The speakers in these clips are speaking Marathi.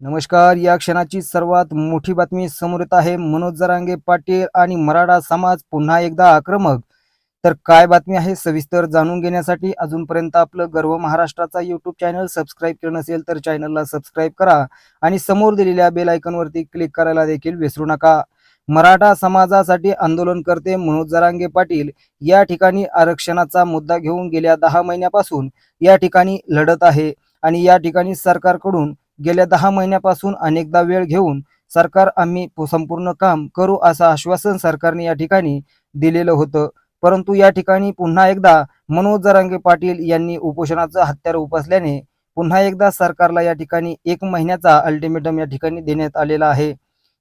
नमस्कार या क्षणाची सर्वात मोठी बातमी समोर येत आहे. मनोज जरांगे पाटील आणि मराठा समाज पुन्हा एकदा आक्रमक. तर काय बातमी आहे सविस्तर जाणून घेण्यासाठी अजूनपर्यंत आपलं गर्व महाराष्ट्राचा युट्यूब चॅनल सबस्क्राईब केलं नसेल तर चॅनलला सबस्क्राईब करा आणि समोर दिलेल्या बेल आयकॉनवरती क्लिक करायला देखील विसरू नका. मराठा समाजासाठी आंदोलन करते मनोज जरांगे पाटील या ठिकाणी आरक्षणाचा मुद्दा घेऊन गेल्या दहा महिन्यापासून या ठिकाणी लढत आहे आणि या ठिकाणी सरकारकडून गेल्या दहा महिन्यापासून अनेकदा वेळ घेऊन सरकार आम्ही संपूर्ण काम करू असं आश्वासन सरकारने या ठिकाणी दिलेलं होतं. परंतु या ठिकाणी पुन्हा एकदा मनोज जरांगे पाटील यांनी उपोषणाचं हत्यार उपसल्याने पुन्हा एकदा सरकारला या ठिकाणी एक महिन्याचा अल्टिमेटम या ठिकाणी देण्यात आलेला आहे.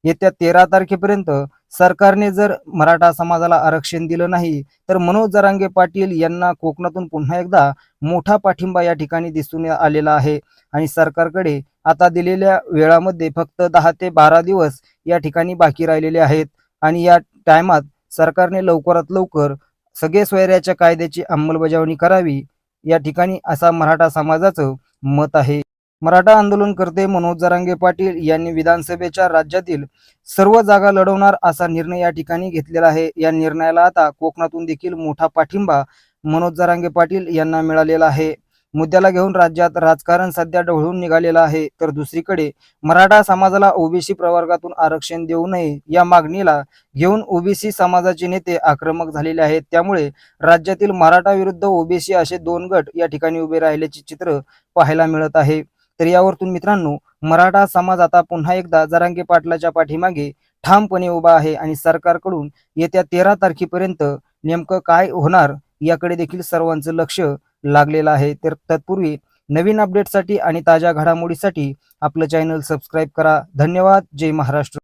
येत्या तेरा तारखेपर्यंत सरकारने जर मराठा समाजाला आरक्षण दिलं नाही तर मनोज जरांगे पाटील यांना कोकणातून पुन्हा एकदा मोठा पाठिंबा या ठिकाणी दिसून आलेला आहे. आणि सरकारकडे आता दिलेल्या वेळामध्ये फक्त दहा ते बारा दिवस या ठिकाणी बाकी राहिलेले आहेत. आणि या टायमात सरकारने लवकरात लवकर सगळे सोयऱ्याच्या कायद्याची अंमलबजावणी करावी. या ठिकाणी असा मराठा समाजाचं मत आहे. मराठा आंदोलनकर्ते मनोज जरांगे पाटील यांनी विधानसभेच्या राज्यातील सर्व जागा लढवणार असा निर्णय या ठिकाणी घेतलेला आहे. या निर्णयाला आता कोकणातून देखील मोठा पाठिंबा मनोज जरांगे पाटील यांना मिळालेला आहे. मुद्द्याला घेऊन राज्यात राजकारण सध्या ढवळून निघालेलं आहे. तर दुसरीकडे मराठा समाजाला ओबीसी प्रवर्गातून आरक्षण देऊ नये या मागणीला घेऊन ओबीसी समाजाचे नेते आक्रमक झालेले आहेत. त्यामुळे राज्यातील मराठा विरुद्ध ओबीसी असे दोन गट या ठिकाणी उभे राहिल्याचे चित्र पाहायला मिळत आहे. तर यावरतून मित्रांनो मराठा समाज आता पुन्हा एकदा जरांगे पाटलाच्या पाठीमागे ठामपणे उभा आहे आणि सरकारकडून येत्या तेरा तारखेपर्यंत नेमकं काय होणार याकडे देखील सर्वांचं लक्ष लागलेला आहे. तर तत्पूर्वी नवीन अपडेटसाठी आणि ताज्या घडामोडीसाठी आपलं चॅनल सबस्क्राईब करा. धन्यवाद. जय महाराष्ट्र.